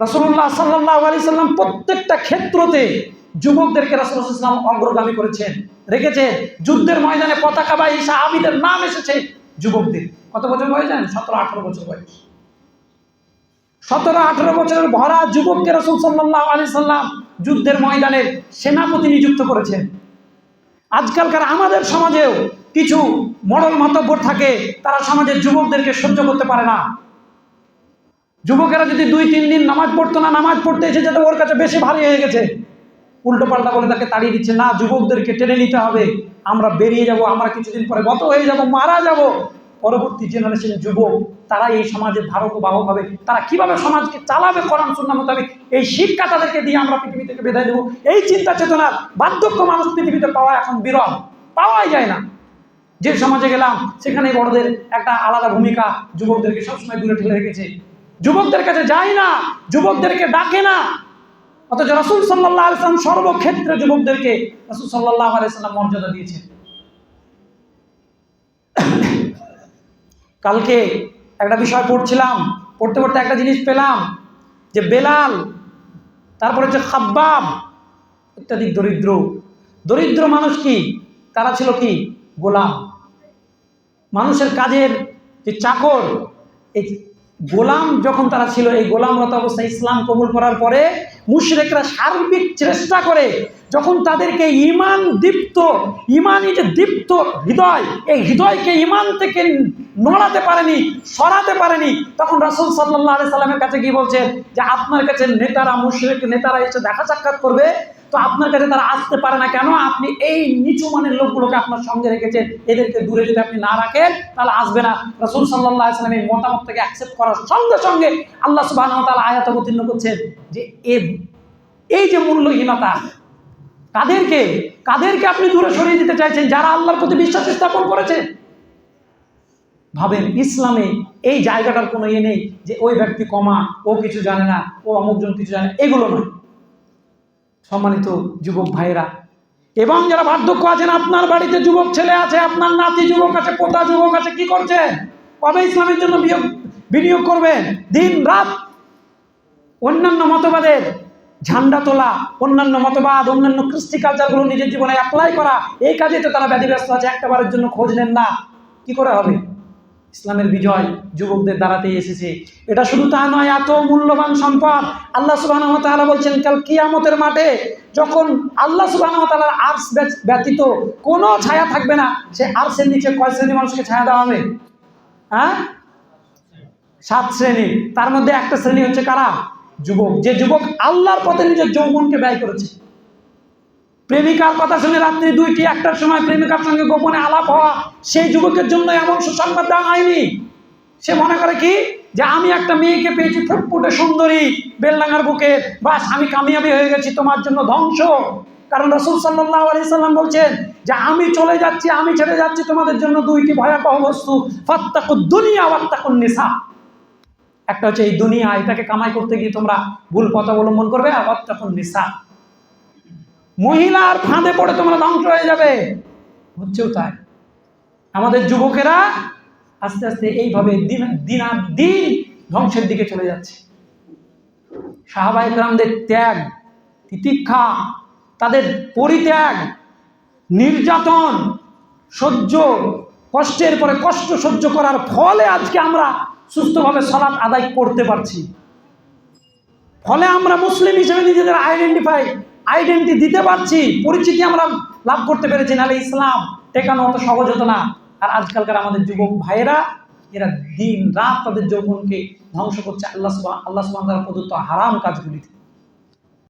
রাসূলুল্লাহ সাল্লাল্লাহু আলাইহি সাল্লাম প্রত্যেকটা ক্ষেত্রতে যুবকদেরকে আলাইহি সাল্লাম অগ্রগামী করেছেন। রেখেছে, যুদ্ধের ময়দানে পতাকাবাহী সাহাবীদের নাম এসেছে যুবকদের। কত বছর বয়স জানেন? সতেরো, আঠারো বছর বয়স। সতেরো, আঠারো বছরের ভরা যুবককে রসুল সাল্লাহ আলি সাল্লাম যুদ্ধের ময়দানের সেনাপতি নিযুক্ত করেছেন। আজকালকার আমাদের সমাজেও কিছু মডল মাতব্বর থাকে, তারা সমাজের যুবকদেরকে সহ্য করতে পারে না। যুবকেরা যদি দুই, তিন দিন নামাজ পড়তো না, নামাজ পড়তে এসে যেতে ওর কাছে বেশি ভারী হয়ে গেছে। উল্টো পাল্টা বলে তাকে তাড়িয়ে দিচ্ছে, না, যুবকদেরকে টেনে নিতে হবে। আমরা বেরিয়ে যাব, আমরা কিছুদিন পরে গত হয়ে যাব, মারা যাব। পরবর্তী জেনারেশন যুবক, তারা এই সমাজের ধারক বাহক হবে। তারা কীভাবে সমাজকে চালাবে করান সুন্নাহ মোতাবেক? এই শিক্ষা তাদেরকে দিয়ে আমরা পৃথিবী থেকে বেঁধে দেবো এই চিন্তা চেতনার বার্ধক্য মানুষ পৃথিবীতে পাওয়া এখন বিরল। পাওয়াই যায় না। যে সমাজে গেলাম সেখানে বড়দের একটা আলাদা ভূমিকা যুবকদেরকে সবসময় দূরে ঠেলে রেখেছে। যুবকদের কাছে যায় না, যুবকদেরকে ডাকে না। অথচ রসুল সাল্লাহ আলসালাম সর্বক্ষেত্রে যুবকদেরকে রসুল সাল্লাহ আলাইসাল্লাম মর্যাদা দিয়েছেন। কালকে একটা বিষয় পড়ছিলাম, পড়তে পড়তে একটা জিনিস পেলাম, যে বেলাল, তারপরে হচ্ছে খাব্বাব, অত্যাধিক দরিদ্র। দরিদ্র মানুষ কি? তারা ছিল কি? গোলাম। মানুষের কাজের যে চাকর, এই গোলাম যখন তারা ছিল, এই গোলামরত অবস্থায় ইসলাম কবুল করার পরে মুশরেকরা সার্বিক চেষ্টা করে যখন তাদেরকে ইমান দীপ্ত ইমানই যে দীপ্ত হৃদয়, এই হৃদয়কে ইমান থেকে নড়াতে পারেনি, সরাতে পারেনি। তখন রাসুল সাল্লাহ সাল্লামের কাছে গিয়ে বলছেন যে, আপনার কাছে নেতারা, মুশরেক নেতারা এসে দেখা সাক্ষাৎ করবে। তো আপনার কাছে তারা আসতে পারে না কেন? আপনি এই নিচু মানের লোকগুলোকে আপনার সঙ্গে রেখেছেন। এদেরকে দূরে যদি আপনি না রাখেন, তাহলে আসবে না। রসুল সাল্লাহ আসলাম এই মতামতটাকে অ্যাকসেপ্ট করার সঙ্গে সঙ্গে আল্লাহ সুবাহ তালা আয়াত অবতীর্ণ করছেন যে এই যে মূল্যহীনতা, কাদেরকে কাদেরকে আপনি দূরে সরিয়ে দিতে চাইছেন? যারা আল্লাহর প্রতি বিশ্বাস স্থাপন করেছে ভাবেন ইসলামে এই জায়গাটার কোনো ইয়ে নেই যে ওই ব্যক্তি কমা, ও কিছু জানে না, ও অমুকজন কিছু জানে এগুলো নয়। সম্মানিত যুবক ভাইয়েরা, এবং যারা বার্ধক্য আছেন, আপনার বাড়িতে যুবক ছেলে আছে, আপনার নাতি যুবক আছে, পোতা যুবক আছে, কি করছেন? কবে ইসলামের জন্য বিয়োগ, বিনিয়োগ করবেন? দিন, রাত। অন্যান্য মতবাদের ঝান্ডা তোলা, অন্যান্য মতবাদ, অন্যান্য কৃষ্টি কালচারগুলো নিজের জীবনে অ্যাপ্লাই করা, এই কাজে তো তারা ব্যতিব্যস্ত আছে, একটাবারের জন্য খোঁজ নেন না। কি করে হবে? ইসলামের বিজয় যুবকদের দ্বারাতেই এসেছে। এটা শুধু তা নয়, এত মূল্যবান সম্পদ আল্লাহ সুবাহ তাআলা বলছেন, কাল কিয়ামতের মাঠে যখন আল্লাহ সুবাহ তাআলার আর্স ব্যতীত কোনো ছায়া থাকবে না, সে আর্সের নিচে কয় শ্রেণি মানুষকে ছায়া দেওয়া হবে? হ্যাঁ? সাত শ্রেণি। তার মধ্যে একটা শ্রেণি হচ্ছে কারা? যুবক। যে যুবক আল্লাহর পথে নিজের যৌবনকে ব্যয় করেছে। প্রেমিকার কথা শুনে রাত্রি দুইটি, একটার সময় প্রেমিকার সঙ্গে গোপনে আলাপ হওয়া, সেই যুবকের জন্য এমন সুসংবাদ দেওয়া হয়নি। সে মনে করে কি? যে আমি একটা মেয়েকে পেয়েছি ফুটফুটে সুন্দরী, বেলডাঙ্গার বুকে। বাস, আমি কামিয়াবি হয়ে গেছি, তোমার জন্য ধ্বংস। কারণ রসুল সাল্লাহ আলি সাল্লাম বলছেন যে, আমি চলে যাচ্ছি, আমি ছেড়ে যাচ্ছি, তোমাদের জন্য দুইটি ভয়াবহ বস্তু। ফাত্তাকুদ দুনিয়া ওয়াত্তাকুন নিসা। একটা হচ্ছে এই দুনিয়া, এটাকে কামাই করতে গিয়ে তোমরা ভুল পথ অবলম্বন করবে, আর ওয়াত্তাকুন নিসা। মহিলার ফাঁদে পড়ে তোমরা ধ্বংস হয়ে যাবে। হচ্ছেও তাই। আমাদের যুবকেরা আস্তে আস্তে এইভাবে দিন দিনার দিন ধ্বংসের দিকে চলে যাচ্ছে। গ্রামদের ত্যাগ, তিতিক্ষা, তাদের পরিত্যাগ, নির্যাতন, সহ্য, কষ্টের পরে কষ্ট সহ্য করার ফলে আজকে আমরা সুস্থভাবে সলাৎ আদায় করতে পারছি। ফলে আমরা মুসলিম হিসেবে নিজেদের আইডেন্টিফাই আইডেন্টি দিতে পারছি, পরিচিতি আমরা লাভ করতে পেরেছি, নাহলে ইসলাম টেকানো অত সহজ হতো না। আর আজকালকার আমাদের যুবক ভাইয়েরা, এরা দিন রাত তাদের যৌবনকে ধ্বংস করছে। আল্লাহ আল্লাহ সুবাহ প্রদত্ত হারাম কাজগুলিতে।